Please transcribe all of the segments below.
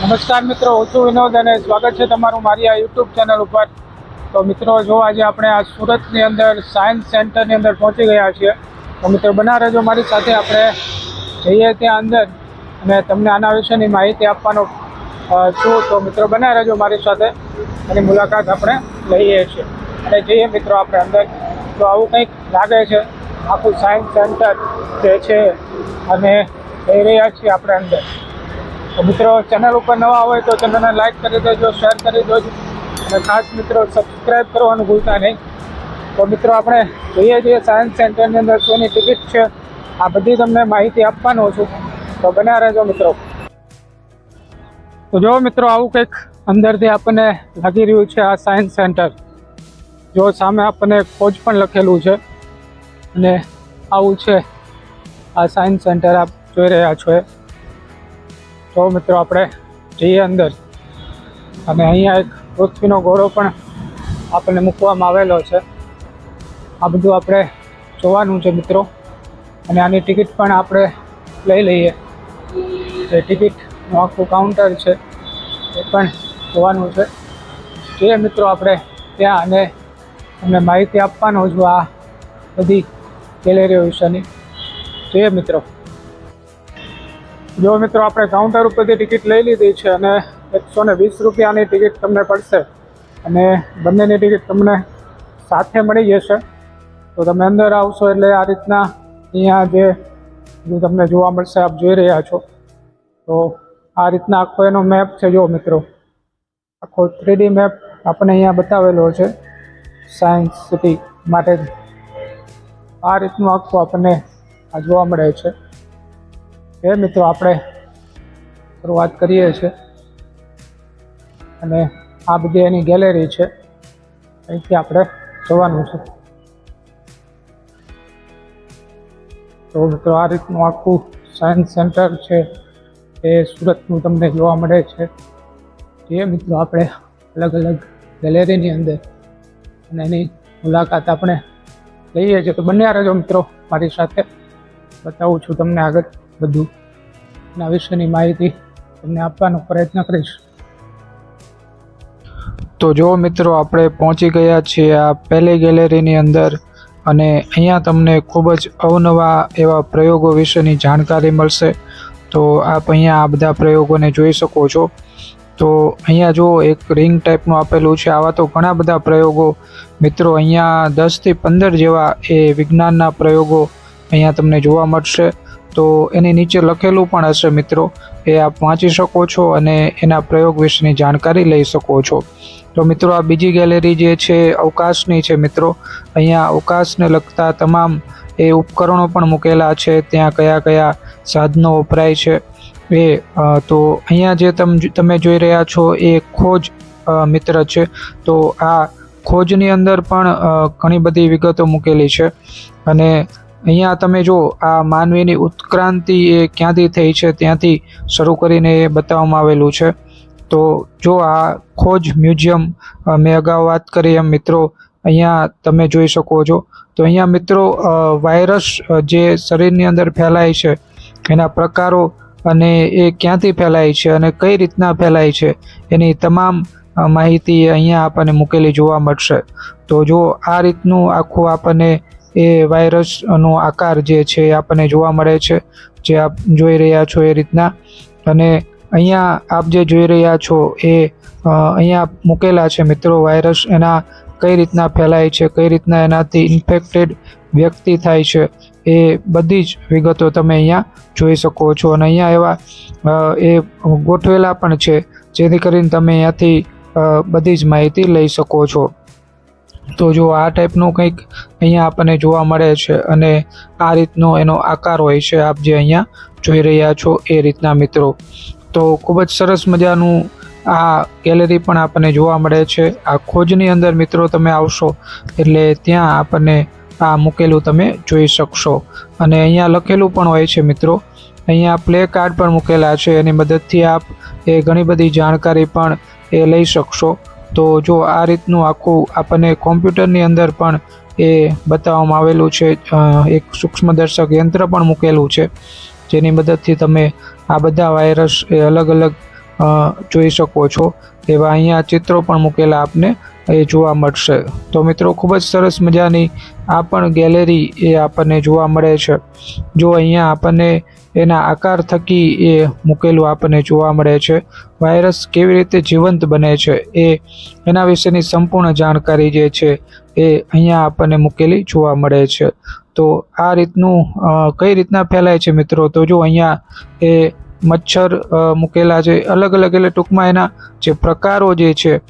નમસ્કાર મિત્રો હું છું વિનોદ અને સ્વાગત છે તમારું મારી આ યુટ્યુબ ચેનલ ઉપર. તો મિત્રો, જો આજે આપણે આ સુરતની અંદર સાયન્સ સેન્ટરની અંદર પહોંચી ગયા છીએ, તો મિત્રો બના રહેજો મારી સાથે આપણે જઈએ ત્યાં અંદર અને તમને આના વિશેની માહિતી આપવાનો છું. તો મિત્રો બના રહેજો મારી સાથે એની મુલાકાત આપણે લઈએ છીએ. અને જઈએ મિત્રો આપણે અંદર. તો આવું કંઈક લાગે છે, આખું સાયન્સ સેન્ટર જે છે, અને જઈ રહ્યા છીએ આપણે અંદર. મિત્રો ચેનલ ઉપર નવા હોય તો ચેનલને લાઈક કરી દેજો શેર કરી દેજો. અને ખાસ મિત્રો સબસ્ક્રાઈબ કરવાનું ભૂલતા નહીં. તો મિત્રો, આપણે જોઈએ છીએ સાયન્સ સેન્ટરની અંદર શોની ટિકિટ છે. આ બધી તમને માહિતી આપવાનો છું. તો બન્યા રહેજો મિત્રો. તો જો મિત્રો, આવું કંઈક અંદરથી આપણને લાગી રહ્યું છે આ સાયન્સ સેન્ટર જો સામે આપણને કોચ પણ લખેલું છે. અને આવું છે આ સાયન્સ સેન્ટર આપ જોઈ રહ્યા છો. એ તો મિત્રો આપણે જઈએ અંદર. અને અહીંયા એક પૃથ્વીનો ઘોડો પણ આપણને મૂકવામાં આવેલો છે. આ બધું આપણે જોવાનું છે મિત્રો. અને આની ટિકિટ પણ આપણે લઈ લઈએ. એ ટિકિટનું આખું કાઉન્ટર છે. એ પણ જોવાનું છે. જે મિત્રો આપણે ત્યાં અને તમને માહિતી આપવાનો છું આ બધી ગેલેરીઓ વિશેની. જોઈએ મિત્રો. જો મિત્રો આપણે કાઉન્ટર ઉપરથી ટિકિટ લઈ લીધી છે અને એકસો ને વીસ રૂપિયાની ટિકિટ તમને પડશે અને બંનેની ટિકિટ તમને સાથે મળી જશે. તો તમે અંદર આવશો એટલે આ રીતના અહીંયા જે તમને જોવા મળશે, આપ જોઈ રહ્યા છો. તો આ રીતના આખો એનો મેપ છે, જો મિત્રો. આખો થ્રીડી મેપ આપણને અહીંયા બતાવેલો છે સાયન્સ સિટી માટે. આ રીતનું આખું આપણને આ જોવા મળે છે. એ મિત્રો આપણે શરૂઆત કરીએ છીએ અને આ બધી એની ગેલેરી છે. અહીંથી આપણે જોવાનું છે. તો મિત્રો આ રીતનું આખું સાયન્સ સેન્ટર છે. એ સુરતનું તમને જોવા મળે છે. જે મિત્રો આપણે અલગ અલગ ગેલેરીની અંદર અને એની મુલાકાત આપણે લઈએ છીએ. તો બંને રહેજો મિત્રો મારી સાથે. બતાવું છું તમને આગળ. બધું. એના વિશેની માહિતી તમને આપવાનો પ્રયત્ન કરીશ. તો જો મિત્રો, આપણે પહોંચી ગયા છીએ આ પહેલી ગેલેરીની અંદર અને અહીંયા તમને ખૂબ જ અવનવા એવા પ્રયોગો વિશેની જાણકારી મળશે. તો આપ અહીંયા આ બધા પ્રયોગોને જોઈ શકો છો. તો અહીંયા જો એક રિંગ ટાઈપનું આપેલું છે. આવા તો ઘણા બધા પ્રયોગો મિત્રો, અહીંયા દસથી પંદર જેવા એ વિજ્ઞાનના પ્રયોગો અહીંયા તમને જોવા મળશે. તો એની નીચે લખેલું પણ હશે, મિત્રો. એ આપ વાંચી શકો છો અને એના પ્રયોગ વિશેની જાણકારી લઈ શકો છો. તો મિત્રો, આ બીજી ગેલેરી જે છે, અવકાશની છે, મિત્રો. અહીંયા અવકાશને લગતા તમામ એ ઉપકરણો પણ મૂકેલા છે. ત્યાં કયા કયા સાધનો વપરાય છે એ તો અહીંયા જે તમ જોઈ રહ્યા છો એ ખોજ મિત્ર છે. તો આ ખોજની અંદર પણ ઘણી બધી વિગતો મૂકેલી છે. અને અહીંયા તમે જો આ માનવીની ઉત્ક્રાંતિ એ ક્યાંથી થઈ છે, ત્યાંથી શરૂ કરીને એ બતાવવામાં આવેલું છે. તો જો આ ખોજ મ્યુઝિયમ મેં અગાઉ વાત કરી એમ મિત્રો, અહીંયા તમે જોઈ શકો છો. તો અહીંયા મિત્રો વાયરસ જે શરીરની અંદર ફેલાય છે, એના પ્રકારો અને એ ક્યાંથી ફેલાય છે અને કઈ રીતના ફેલાય છે, એની તમામ માહિતી અહીંયા આપણને મૂકેલી જોવા મળશે. તો જો આ રીતનું આખું આપણને એ વાયરસનો આકાર જે છે એ આપણને જોવા મળે છે. જે આપ જોઈ રહ્યા છો એ રીતના. અને અહીંયા આપ જે જોઈ રહ્યા છો એ અહીંયા મૂકેલા છે મિત્રો વાયરસ એના કઈ રીતના ફેલાય છે, કઈ રીતના એનાથી ઇન્ફેક્ટેડ વ્યક્તિ થાય છે એ બધી જ વિગતો તમે અહીંયા જોઈ શકો છો. અને અહીંયા એવા એ ગોઠવેલા પણ છે. જેથી કરીને તમે અહીંયાથી બધી જ માહિતી લઈ શકો છો. તો જો આ ટાઈપનું કંઈક અહીંયા આપણને જોવા મળે છે અને આ રીતનો એનો આકાર હોય છે આપ જે અહીંયા જોઈ રહ્યા છો એ રીતના મિત્રો. તો ખૂબ જ સરસ મજાનું આ ગેલેરી પણ આપણને જોવા મળે છે. આ ખોજની અંદર મિત્રો તમે આવશો એટલે ત્યાં આપણને આ મૂકેલું તમે જોઈ શકશો. અને અહીંયા લખેલું પણ હોય છે મિત્રો. અહીંયા પ્લે કાર્ડ પણ મૂકેલા છે. એની મદદથી આપ એ ઘણી બધી જાણકારી પણ એ લઈ શકશો. તો જો આ રીતનું આખું આપણને કોમ્પ્યુટરની અંદર પણ એ બતાવવામાં આવેલું છે એક સૂક્ષ્મદર્શક યંત્ર પણ મૂકેલું છે, જેની મદદથી તમે આ બધા વાયરસ એ અલગ અલગ જોઈ શકો છો. એવા અહીંયા ચિત્રો પણ મૂકેલા આપને. એ જોવા મળશે. તો મિત્રો, ખૂબ જ સરસ મજાની આ પણ ગેલેરી એ આપણને જોવા મળે છે. જો અહીંયા આપણને એના આકાર થકી એ મૂકેલું આપણને જોવા મળે છે. વાયરસ કેવી રીતે જીવંત બને છે એ એના વિશેની સંપૂર્ણ જાણકારી જે છે એ અહીંયા આપણને મૂકેલી જોવા મળે છે. તો આ રીતનું કઈ રીતના ફેલાય છે મિત્રો? તો જો અહીંયા એ મચ્છર મૂકેલા છે અલગ અલગ એટલે ટૂંકમાં એના જે પ્રકારો જે છે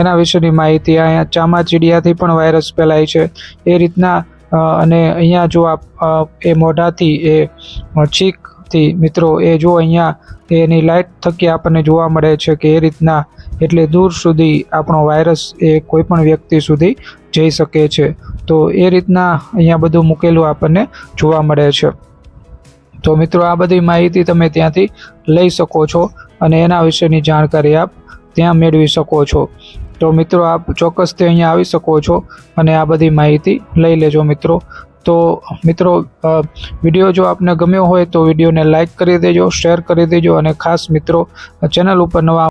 એના વિશેની માહિતી અહીંયા ચામાચીડિયાથી પણ વાયરસ ફેલાય છે. એ રીતના અને અહીંયા જો આપ એ મોઢાથી, એ છીકથી મિત્રો, એ જો અહીંયા એની લાઇટ થકી આપણને જોવા મળે છે કે એ રીતના એટલે દૂર સુધી આપણો વાયરસ એ કોઈપણ વ્યક્તિ સુધી જઈ શકે છે. તો એ રીતના અહીંયા બધું મૂકેલું આપણને જોવા મળે છે. તો મિત્રો, આ બધી માહિતી તમે ત્યાંથી લઈ શકો છો અને એના વિશેની જાણકારી આપ ત્યાં મેળવી શકો છો. તો મિત્રો આપ ચોક્કસથી અહીંયા આવી શકો છો અને આ બધી માહિતી લઈ લેજો મિત્રો. તો મિત્રો વીડિયો જો આપને ગમ્યો હોય તો વિડીયોને લાઈક કરી દેજો, શેર કરી દેજો અને ખાસ મિત્રો, ચેનલ ઉપર નવા